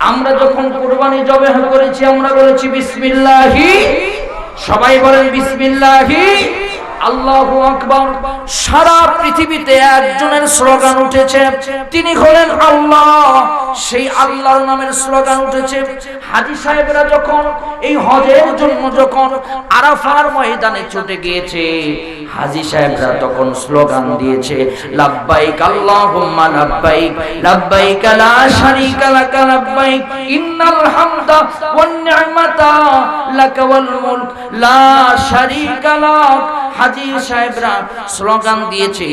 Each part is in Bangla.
আমরা যখন কোরবানি জবে করেছি, আমরা বলেছি বিসমিল্লাহি। সবাই বলেন বিসমিল্লাহি। আল্লাহু আকবার। সারা পৃথিবীতে একজনের স্লোগান উঠেছে, তিনি হলেন আল্লাহ। সেই আল্লাহর নামের স্লোগান উঠেছে। হাজী সাহেবরা যখন এই হজের জন্য যখন আরাফার ময়দানে ছুটে গিয়েছে হাজী সাহেবরা তখন স্লোগান দিয়েছে, লাব্বাইক আল্লাহুম্মা লাব্বাইক লাব্বাইক লা শারীকা লাব্বাইক, ইন্নাল হামদা ওয়ান নি'মাতা লাক ওয়াল মুলক, লা শারীকা লাক। হাজী সাহেবরা স্লোগান দিয়েছে,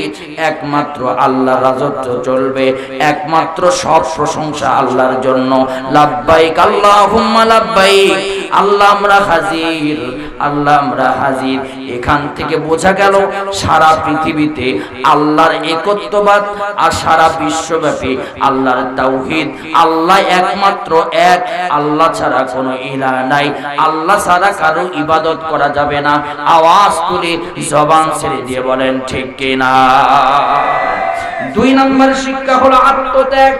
একমাত্র আল্লাহ রাজত্ব চলবে, একমাত্র সব প্রশংসা আল্লাহর জন্য। লাব্বাইক আল্লাহুম্মা লাব্বাইক, আল্লাহ আমরা হাজির, আল্লাহ আমরা হাজির। এখান থেকে বোঝা গেল সারা পৃথিবীতে আল্লাহর একত্ববাদ আর সারা বিশ্বব্যাপী আল্লাহর তাওহীদ। আল্লাহ একমাত্র এক, আল্লাহ ছাড়া কোনো ইলাহ নাই। আল্লাহ ছাড়া কারও ইবাদত করা যাবে না। আওয়াজ তুলে জবান ছেড়ে দিয়ে বলেন, ঠিক কিনা দুই নম্বর শিক্ষা হলো আত্মত্যাগ।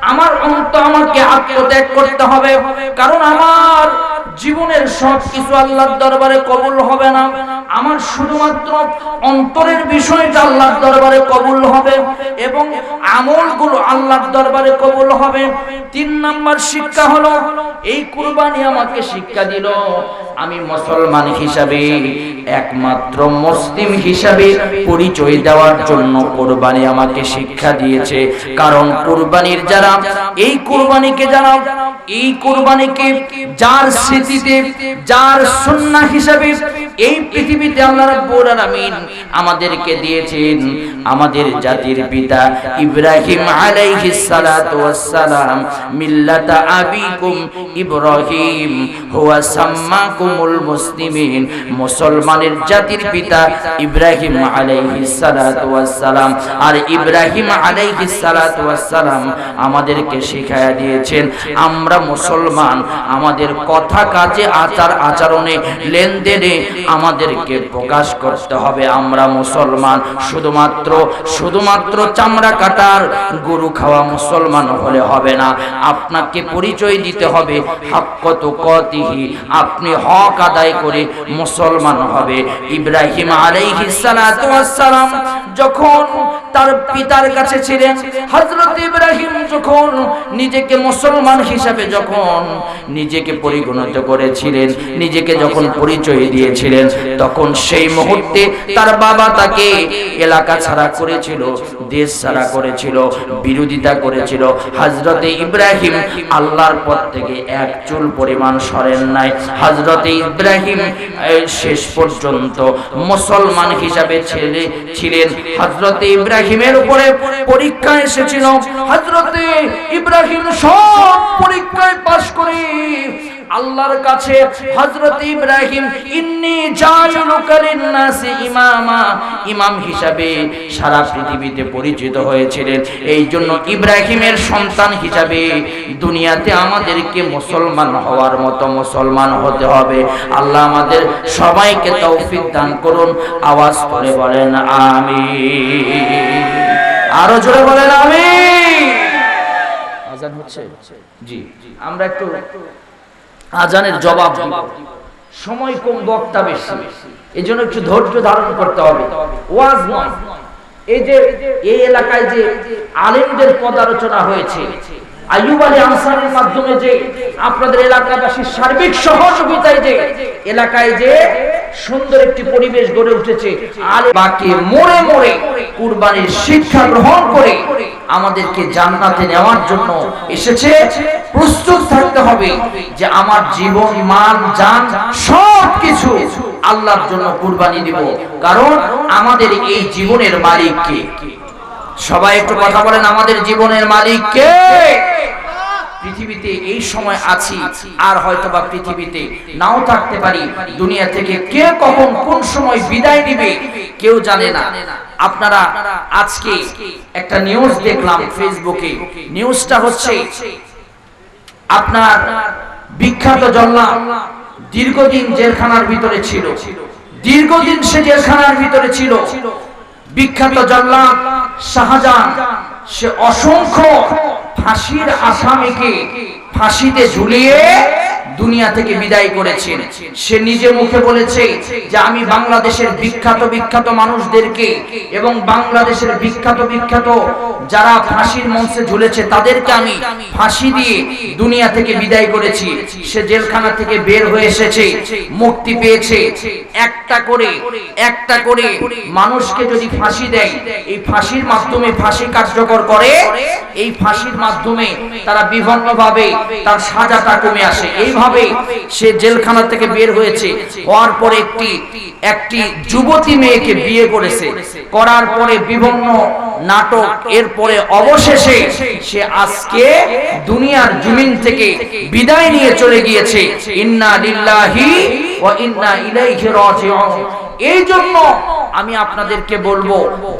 আমার অন্ত আমাকে আত্মত্যাগ করতে হবে। কারণ সব কিছু আল্লাহর দরবারে কবুল হবে না। আমার শুধুমাত্র অন্তরের বিষয়টা আল্লাহর দরবারে কবুল হবে এবং আমলগুলো আল্লাহর দরবারে কবুল হবে। তিন নাম্বার শিক্ষা হলো, এই কুরবানি আমাকে শিক্ষা দিল। আমি মুসলমান হিসাবে, একমাত্র মুসলিম হিসাবে পরিচয় দেওয়ার জন্য কোরবানি আমাকে শিক্ষা দিয়েছে। কারণ কোরবানির যারা, এই কোরবানিকে যারা, এই কোরবানিকে যার স্মৃতিতে, যার সুন্নাহ হিসাবে এই পৃথিবীতে আল্লাহ রাব্বুল আলামিন আমাদেরকে দিয়েছেন। আমাদের জাতির পিতা ইব্রাহিম আলাইহিস সালাতু ওয়াস সালাম মিল্লাতা আবিকুম ইব্রাহিম, হুয়া সাম্মাকুমুল মুসলিমিন, মুসলমানের জাতির পিতা ইব্রাহিম আলাইহিস সালাতু ওয়াস সালাম আর ইব্রাহিম আলাইহিস সালাতু ওয়াস সালাম আমাদেরকে শিখায়া দিয়েছেন, আমরা মুসলমান, আমাদের কথা কাজে, আচার আচরণে, লেনদেনে আমাদেরকে প্রকাশ করতে হবে। আমরা মুসলমান, শুধুমাত্র শুধুমাত্র চামড়া কাটার গরু খাওয়া মুসলমান হলে হবে না। আপনাকে পরিচয় দিতে হবে, হাক্কত কতিহি আপনি হক আদায় করে মুসলমান হবে। ইব্রাহিম আলাইহিস সালাম যখন তার পিতার কাছে ছিলেন। হযরত ইব্রাহিম যখন নিজেকে মুসলমান হিসাবে যখন নিজেকে পরিগণিত করেছিলেন, নিজেকে যখন পরিচয় দিয়েছিলেন, তখন সেই মুহূর্তে তার বাবা তাকে এলাকা ছাড়া করেছিল, দেশ ছাড়া করেছিল, বিরোধিতা করেছিল। হজরতে ইব্রাহিম আল্লাহর পথ থেকে এক চুল পরিমাণ সরেন নাই। হজরতে ইব্রাহিম শেষ পর্যন্ত মুসলমান হিসাবে ছেলে ছিলেন। হজরতে ইব্রাহিমের উপরে পরীক্ষা এসেছিল। হজরতে ইব্রাহিম সব পরীক্ষায় পাশ করে আল্লাহর কাছে হযরত ইব্রাহিম ইন্নি জাইলুকা লিন-নাসি ইমামা। ইমাম হিসাবে সারা পৃথিবীতে পরিচিত হয়েছিলেন। এই জন্য ইব্রাহিমের সন্তান হিসাবে দুনিয়াতে আমাদেরকে মুসলমান হওয়ার মতো মুসলমান হতে হবে। আল্লাহ আমাদের সবাইকে তৌফিক দান করুন। আওয়াজ করে বলেন আমি আরও জোরে বলেন আমি আজান হচ্ছে? জি। আমরা একটু আজানের জবাব সময় কম, বক্তা বেশি। এই জন্য একটু ধৈর্য ধারণ করতে হবে। ওয়াজ নয়। এই যে, এই এলাকায় যে আলেমদের পদালোচনা হয়েছে আলী আনসারের মাধ্যমে যে আপনাদের এলাকাবাসীর সার্বিক সহযোগিতায় যে এলাকায় যে সুন্দর একটি পরিবেশ গড়ে উঠেছে আলে বাকি মোড়ে মোড়ে কুরবানির শিক্ষা গ্রহণ করে আমাদেরকে জান্নাতে নেওয়ার জন্য এসেছে। প্রস্তুত থাকতে হবে যে আমার জীবন, মান যান সব কিছু আল্লাহর জন্য কুরবানি দিব। কারণ আমাদের এই জীবনের মালিক কে? সবাই একটু কথা বলেন, আমাদের জীবনের মালিক কে? পৃথিবীতে এই সময় আছি, আর হয়তো বা পৃথিবীতে নাও থাকতে পারি। দুনিয়া থেকে কে কখন কোন সময় বিদায় নিবে, কেউ জানে না। আপনারা আজকে একটা নিউজ দেখলাম ফেসবুকে নিউজটা হচ্ছে, আপনার বিখ্যাত জল্লা দীর্ঘদিন জেলখানার ভিতরে ছিল। দীর্ঘদিন সে জেলখানার ভিতরে ছিল। বিখ্যাত জল্লাদ শাহজাহান সে অসংখ্য ফাঁসির আসামিকে ফাঁসিতে ঝুলিয়ে দুনিয়া থেকে বিদায় করেছেন। সে নিজে মুখে বলেছে যে আমি বাংলাদেশের বিখ্যাত বিখ্যাত মানুষদেরকে এবং বাংলাদেশের বিখ্যাত বিখ্যাত যারা ফাঁসির মঞ্চে ঝুলেছে তাদেরকে আমি ফাঁসি দিয়ে দুনিয়া থেকে বিদায় করেছি। সে জেলখানা থেকে বের হয়ে এসেছে, মুক্তি পেয়েছে। একটা করে একটা করে মানুষকে যদি ফাঁসি দেয়, এই ফাঁসির মাধ্যমে ফাঁসি কার্যকর করে, এই ফাঁসির মাধ্যমে তারা বিভিন্নভাবে তার সাজাটা কমে আসে। এইভাবে সে জেলখানা থেকে বের হয়েছে। হওয়ার পরে একটি একটি যুবতী মেয়েকে বিয়ে করেছে। করার পরে বিভিন্ন নাটক, এরপরে অবশেষে সে আজকে দুনিয়ার জমিন থেকে বিদায় নিয়ে চলে গিয়েছে। ইন্না লিল্লাহি এই জন্য আমি আপনাদেরকে বলব,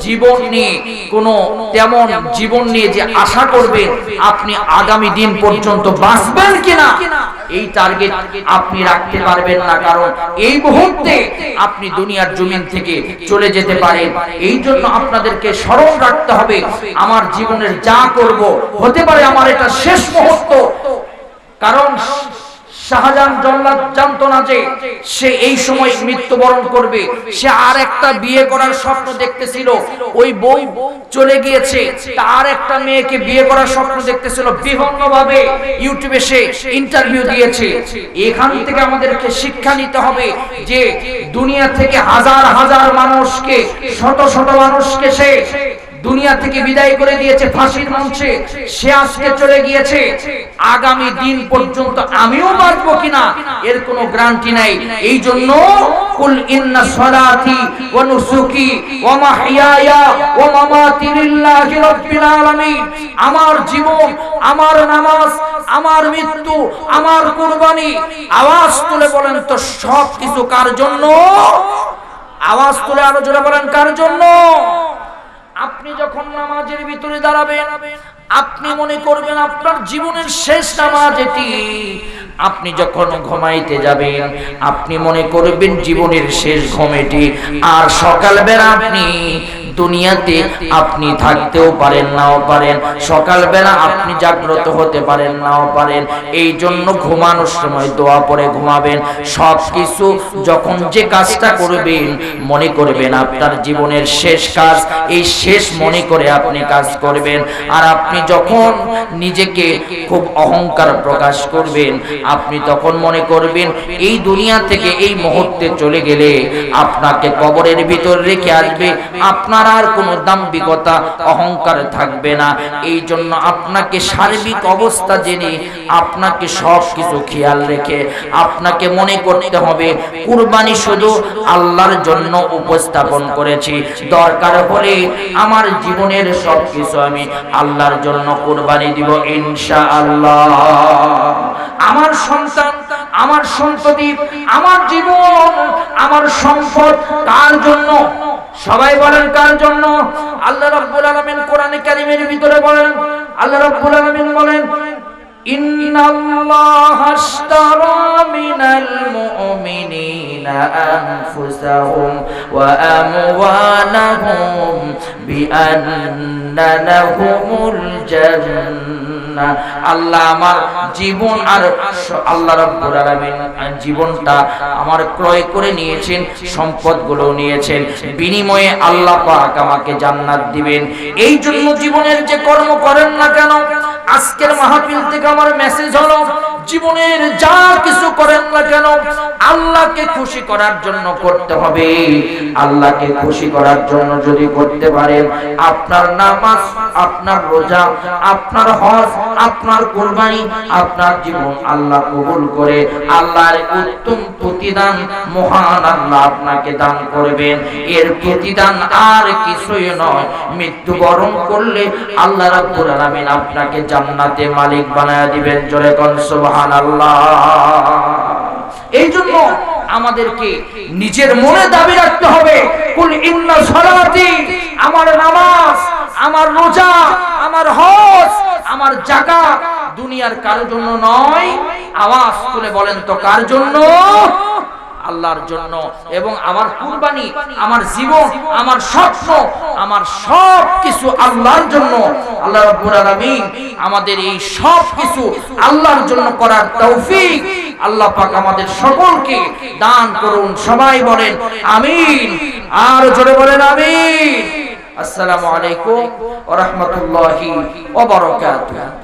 জীবন নিয়ে, কোন তেমন জীবন নিয়ে যে আশা করবেন আপনি আগামী দিন পর্যন্ত বাঁচবেন কিনা, এই টার্গেট আপনি রাখতে পারবেন না। কারণ এই মুহূর্তে আপনি দুনিয়ার জমিন থেকে চলে যেতে পারেন। এই জন্য আপনাদেরকে স্মরণ রাখতে হবে, আমার জীবনের যা করব, হতে পারে আমার এটা শেষ মুহূর্ত। কারণ শাহজাহান মেয়েকে বিয়ে করার স্বপ্ন ভাবে ইউটিউবে সে ইন্টারভিউ দিয়েছে। এখান থেকে আমাদেরকে শিক্ষা নিতে হবে যে দুনিয়া থেকে হাজার হাজার মানুষকে, শত শত মানুষকে সে দুনিয়া থেকে বিদায় করে দিয়েছে ফাঁসির মঞ্চে। সে আজকে চলে গিয়েছে। আগামী দিন পর্যন্ত আমিও বাঁচবো কিনা এর কোনো গ্যারান্টি নাই। এই জন্য কুল ইন্না সালাতি ওয়া নুসুকি ওয়া মাহইয়ায়া ওয়া মামাতি লিল্লাহি রাব্বিল আলামিন। আমার জীবন, আমার নামাজ, আমার মৃত্যু, আমার কুরবানি। আওয়াজ তুলে বলেন তো সব কিছু কার জন্য? আওয়াজ তুলে আরও জোরে বলেন কার জন্য? আপনি যখন নামাজের ভিতরে দাঁড়াবেন, আপনি মনে করবেন আপনার জীবনের শেষ নামাজ এটি। আপনি যখন ঘুমাইতে যাবেন, আপনি মনে করবেন জীবনের শেষ ঘুম এটি। আর সকালবেলা আপনি দুনিয়াতে আপনি থাকতেও পারেন, নাও পারেন। সকালবেলা আপনি জাগ্রত হতে পারেন, নাও পারেন। এই জন্য ঘুমানোর সময় দোয়া পরে ঘুমাবেন। সব কিছু যখন যে কাজটা করবেন, মনে করবেন আপনার জীবনের শেষ কাজ, এই শেষ মনে করে আপনি কাজ করবেন। আর আপনি যখন নিজেকে খুব অহংকার প্রকাশ করবেন, আপনি তখন মনে করবেন, এই দুনিয়া থেকে এই মুহূর্তে চলে গেলে আপনাকে কবরের ভিতর রেখে আসবে, আপনার আর কোনো দাম্ভিকতা, অহংকার থাকবে না। এই জন্য আপনাকে সার্বিক অবস্থা জেনে আপনাকে সব কিছু খেয়াল রেখে আপনাকে মনে করতে হবে, কুরবানি শুধু আল্লাহর জন্য উপস্থাপন করেছি। দরকার হলে আমার জীবনের সব কিছু আমি আল্লাহর জন্য কুরবানি দিব ইনশা আল্লাহ আমার সন্তান, আমার সন্ততি, আমার জীবন, আমার সম্পদ কার জন্য? সবাই বলেন কার জন্য? আল্লাহ রাব্বুল আলামিন কোরআনে কারীমের ভিতরে বলেন, আল্লাহ রাব্বুল আলামিন বলেন, ইন্নাল্লাহা মিনাল মুমিনিনা আনফুসাহুম ওয়া আমওয়ালাহুম বিআন্না লাহুমুল জান্নাহ। আল্লাহ আমার জীবন আর আল্লাহ রাব্বুল আলামিন জীবনটা আমার ক্রয় করে নিয়েছেন সম্পদগুলো নিয়েছেন। বিনিময়ে আল্লাহ পাক আমাকে জান্নাত দিবেন। এই জন্য জীবনের যে কর্ম করেন না কেন আজকের মাহফিল থেকে আমার মেসেজ হলো, জীবনের যা কিছু করেন না কেন, আল্লাহকে খুশি করার জন্য করতে হবে। আল্লাহকে খুশি করার জন্য যদি করতে পারেন, আপনার নামাজ, আপনার রোজা, আপনার হজ, আপনার কোরবানি, আপনার জীবন আল্লাহ কবুল করে, আল্লাহর উত্তম প্রতিদান মহান আল্লাহ আপনাকে দান করবেন। এর প্রতিদান আর কিছুই নয়, মৃত্যুবরণ করলে আল্লাহ রাব্বুল আলামিন আপনাকে জান্নাতে মালিক বানায় দিবেন, জোরে কোন, সুবহানাল্লাহ। এই জন্য আমাদেরকে নিজের মনে দাবি রাখতে হবে। কুল ইন্না সালাতি, আমার নামাজ, আমার রোজা, আমার হজ, আমার জাকাত দুনিয়ার কার জন্য নয়। আওয়াজ তুলে বলেন তো কার জন্য? আল্লাহর জন্য এবং আমার কুরবানি, আমার জীবন, আমার স্বপ্ন, আমার সব কিছু আল্লাহর জন্য। আল্লাহ রাব্বুল আলামিন আমাদের এই সব কিছু আল্লাহর জন্য করার তৌফিক আল্লাহ পাক আমাদের সকলকে দান করুন, সবাই বলেন আমিন। আর জোরে বলেন আমিন। আসসালামু আলাইকুম ওয়া রাহমাতুল্লাহি ওয়া বারাকাতুহু।